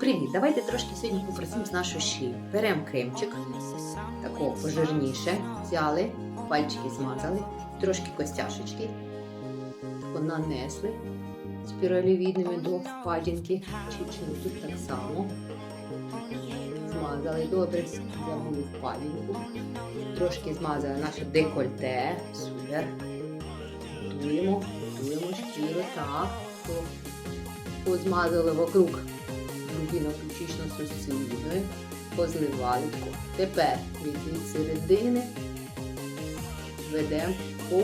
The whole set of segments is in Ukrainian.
Привіт! Давайте трошки сьогодні попрацюємо з нашої шиї. Беремо кремчик, такого пожирніше, взяли, пальчики змазали, трошки костяшечки, тако нанесли спіралевідними до впадінки, чуть-чуть тут так само. Змазали добре, забули впадінку. Трошки змазали наше декольте. Супер. Готуємо, готуємо щиро, так. По- Позмазали вокруг грудинок ключично-сосцевидної, позливали тако. Тепер від середини ведемо по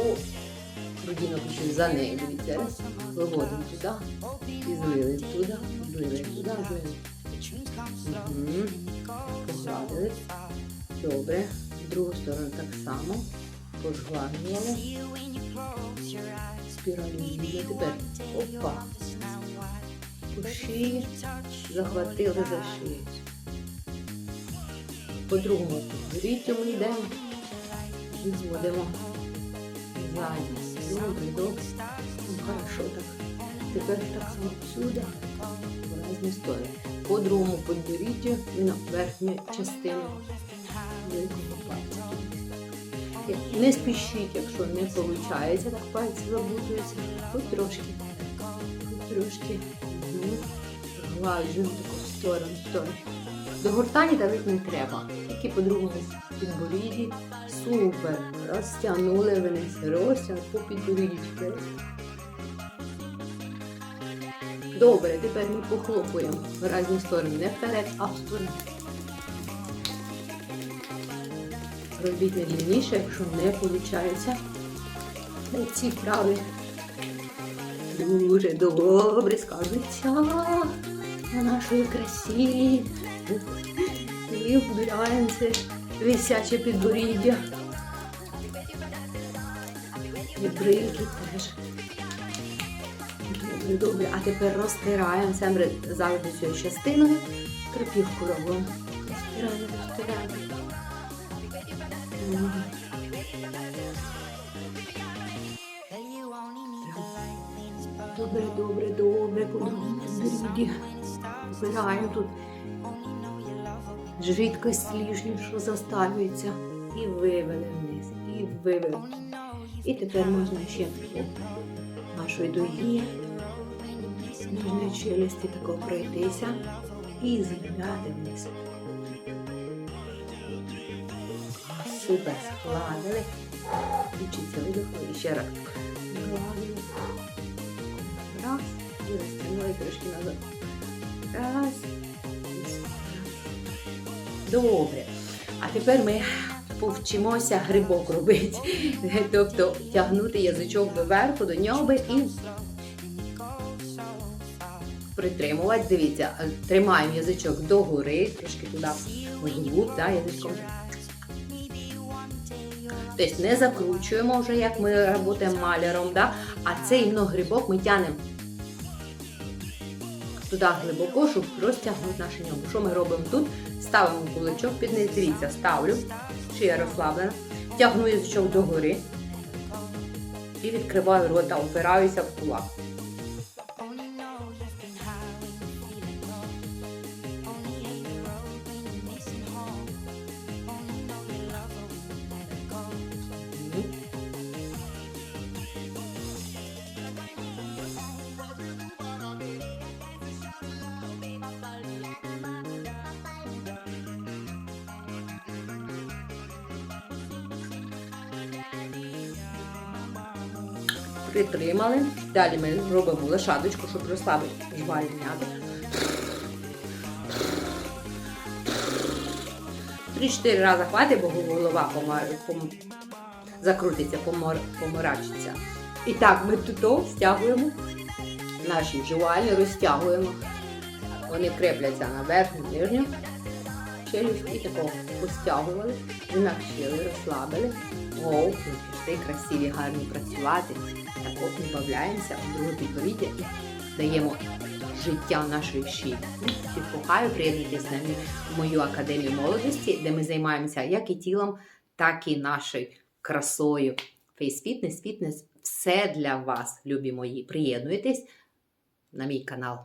грудинок за нею. Дивіться, раз, виводимо туди і злили туди, злили туди, злили. Погладили. Добре. В другу сторону так само. Пожгладували. Спіралю. Тепер опа. Шиї захватили за шию. По другому підборіттю ми йдемо, відводимо ззаді. Добре. Ну, хорошо так. Тепер так само сюди, в сторони. По другому підборіттю ми на верхню частину великого пальця. Не спішіть, якщо не виходить, так пальці заблудуються. Тут трошки, тут трошки. Мгм. Гладжуємо таку в сторону, в сторону. До гортані давити не треба. Тільки по другому підборідді. Супер. Розтягнули вниз. Розтяг по підборідді. Добре, тепер ми похлопуємо в різні сторони. Не вперед, а в сторону. Робіть не длинніше, якщо не виходить. Ці вправи дуже добре скажуться на нашої красі. І вбираємося висяче підборіддя. І брильки теж. Добре, добре. А тепер розтираємо саме завжди цією частиною. Крапівку робимо. Розтираємо, розтираємо. Добре, добре, добре, другому. Збираємо тут жидкость лишню, що застаюється. І вивели вниз, і вивели. І тепер можна ще нашої дуги, нижньої челюсті тако пройтися і звільняти вниз. Супер, складили. Видохли і ще раз. Гладили. Розтягнули трошки назад. Раз. Добре. А тепер ми повчимося грибок робити. Тобто тягнути язичок доверху до нього і притримувати. Дивіться, тримаємо язичок догори, трошки туди вглуб, да, язичком. Тобто не закручуємо вже, як ми працюємо маляром, да? а цей грибок ми тягнемо туди глибоко, щоб розтягнути наше небо. Що ми робимо тут? Ставимо кулачок під низ, дивіться, ставлю, шия розслаблена, тягну язичок догори і відкриваю рота, опираюся в кулак. Притримали. Далі ми робимо лошадочку, щоб розслабити жвальні м'яти. Три-чотири рази хватить, бо голова помар... пом... закрутиться, помор... поморачиться. І так, ми тут стягуємо наші жувалі, розтягуємо. Вони крепляться на верхню, нижню челюсть і такого постягували, інакшили, розслабили. Ми пішли красиві, гарні працювати. Так от додаємося у друге підборіддя і даємо життя нашої шиї. Всіх кохаю, приєднуйтесь в мою академію молодості, де ми займаємося як і тілом, так і нашою красою. Фейс-фітнес, фітнес все для вас, любі мої. Приєднуйтесь на мій канал.